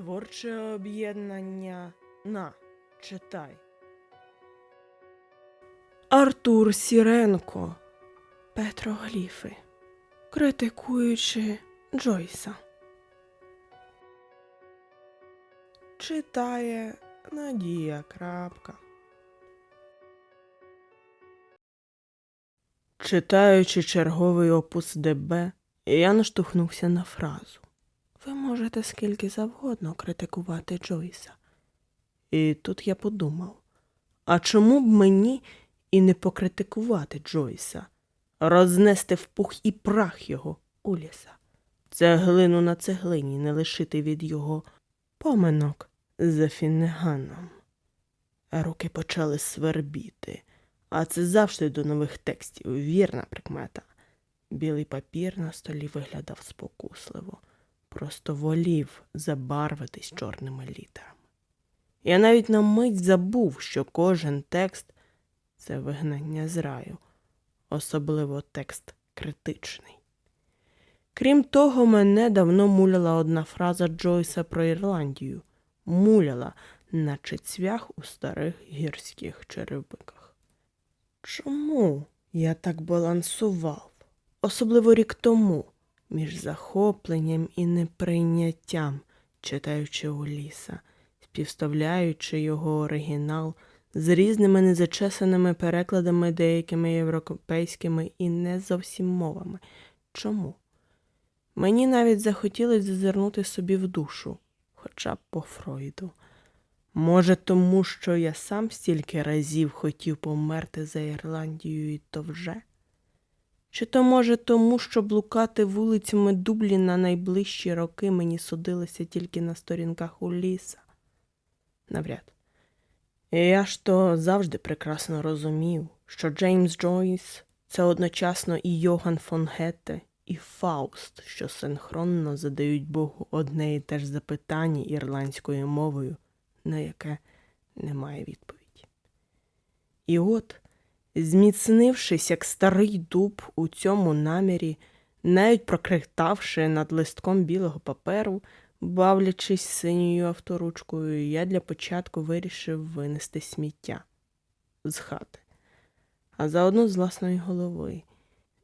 Творче об'єднання на читай. Артур Сіренко. Петрогліфи. Критикуючи Джойса. Читає Надія Крапка. Читаючи черговий опус ДБ, я наштовхнувся на фразу. Ви можете скільки завгодно критикувати Джойса. І тут я подумав: а чому б мені і не покритикувати Джойса, рознести в пух і прах його Уліса, цеглину на цеглині не лишити від його поминок за Фіннеганом. Руки почали свербіти, а це завжди до нових текстів, вірна прикмета. Білий папір на столі виглядав спокусливо, просто волів забарвитись чорними літерами. Я навіть на мить забув, що кожен текст це вигнання з раю, особливо текст критичний. Крім того, мене давно муляла одна фраза Джойса про Ірландію муляла, наче цвях у старих гірських черевиках. Чому я так балансував, особливо рік тому, між захопленням і неприйняттям, читаючи Уліса, співставляючи його оригінал з різними незачесаними перекладами деякими європейськими і не зовсім мовами. Чому? Мені навіть захотілося зазирнути собі в душу, хоча б по Фройду. Може, тому що я сам стільки разів хотів померти за Ірландію і то вже? Чи то може тому, що блукати вулицями Дубліна найближчі роки мені судилося тільки на сторінках у ліса? Навряд. Я ж то завжди прекрасно розумів, що Джеймс Джойс це одночасно і Йоган фон Гетте, і Фауст, що синхронно задають Богу одне і те ж запитання ірландською мовою, на яке немає відповіді. І от, зміцнившись як старий дуб у цьому намірі, навіть прокрихтавши над листком білого паперу, бавлячись синьою авторучкою, я для початку вирішив винести сміття з хати, а заодно з власної голови.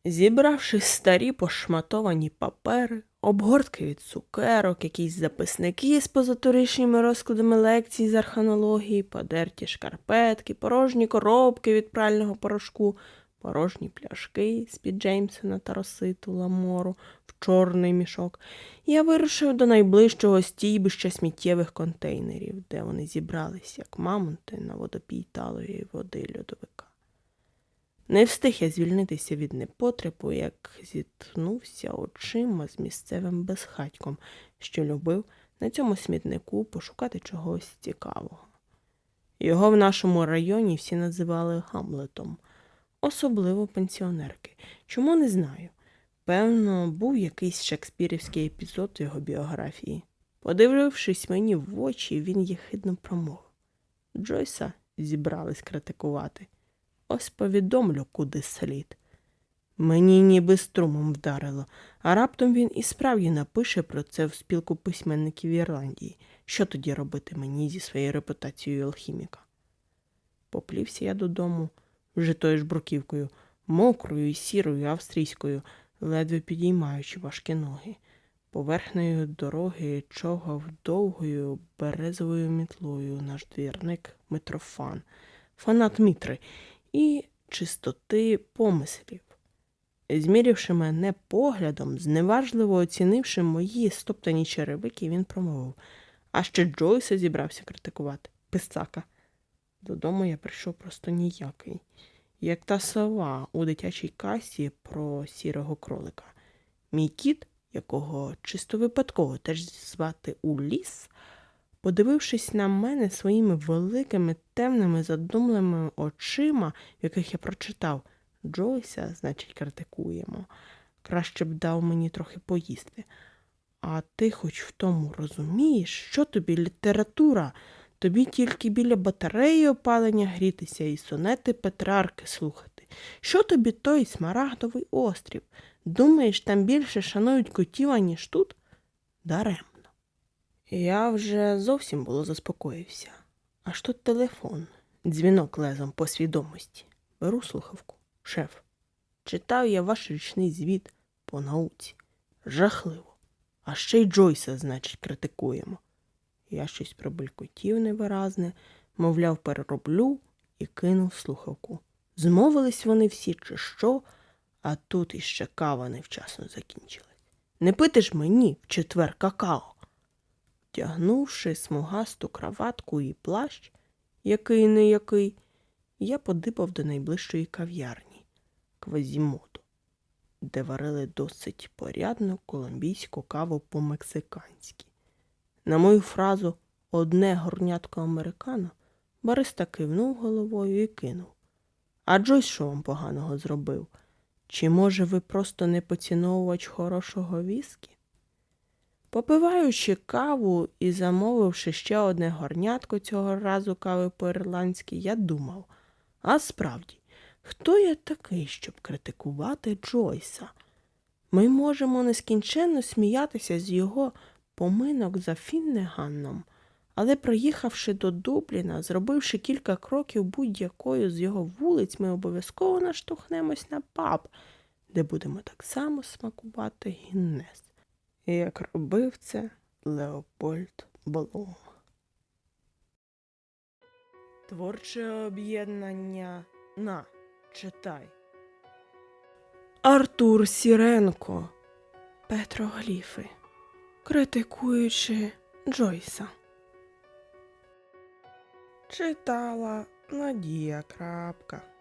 Зібравши старі пошматовані папери, обгортки від цукерок, якісь записники з позаторічніми розкладами лекцій з археології, подерті шкарпетки, порожні коробки від прального порошку, порожні пляшки з-під Джеймсона та Роситу Ламору в чорний мішок, я вирушив до найближчого стійбища сміттєвих контейнерів, де вони зібрались, як мамонти на водопій талої води льодовика. Не встиг я звільнитися від непотребу, як зіткнувся очима з місцевим безхатьком, що любив на цьому смітнику пошукати чогось цікавого. Його в нашому районі всі називали Гамлетом, особливо пенсіонерки. Чому не знаю. Певно, був якийсь шекспірівський епізод в його біографії. Подивившись мені в очі, він єхидно промовив. Джойса зібрались критикувати. Ось повідомлю, куди слід. Мені ніби струмом вдарило, а раптом він і справді напише про це в спілку письменників Ірландії. Що тоді робити мені зі своєю репутацією алхіміка? Поплівся я додому, вже тою ж бруківкою, мокрою і сірою австрійською, ледве підіймаючи важкі ноги. Поверхнею дороги човгав довгою березовою мітлою наш двірник Митрофан, фанат Мітри і чистоти помислів. Змірявши мене поглядом, зневажливо оцінивши мої стоптані черевики, він промовив, а ще Джойса зібрався критикувати. Писака. Додому я прийшов просто ніякий, як та сова у дитячій касі про сірого кролика. Мій кіт, якого чисто випадково теж звати Уліс, подивившись на мене своїми великими темними задумливими очима, в яких я прочитав Джойса, значить, критикуємо. Краще б дав мені трохи поїсти. А ти хоч в тому розумієш, що тобі література? Тобі тільки біля батареї опалення грітися і сонети Петрарки слухати. Що тобі той смарагдовий острів? Думаєш, там більше шанують котів, аніж тут? Даремно. Я вже зовсім було заспокоївся. Аж тут телефон, дзвінок лезом по свідомості. Беру слухавку. Шеф, читав я ваш річний звіт по науці. Жахливо. А ще й Джойса, значить, критикуємо. Я щось пробелькотів невиразне, мовляв, перероблю і кинув слухавку. Змовились вони всі чи що, а тут іще кава невчасно закінчилась. Не пити ж мені в четвер какао. Втягнувши смугасту краватку і плащ, який не який, я подибав до найближчої кав'ярні Квазімото, де варили досить порядну колумбійську каву по-мексиканськи. На мою фразу одне горнятко американо бариста кивнув головою і кинув. А Джойс що вам поганого зробив? Чи може ви просто не поціновувач хорошого віскі? Попиваючи каву і замовивши ще одне горнятко цього разу кави по-ірландськи, я думав, а справді, хто я такий, щоб критикувати Джойса? Ми можемо нескінченно сміятися з його поминок за Фіннеганном, але проїхавши до Дубліна, зробивши кілька кроків будь-якою з його вулиць, ми обов'язково наштовхнемось на паб, де будемо так само смакувати гіннес, як робив це Леопольд Блум. Творче об'єднання на читай. Артур Сіренко. Петрогліфи. Критикуючи Джойса. Читала Надія Крапка.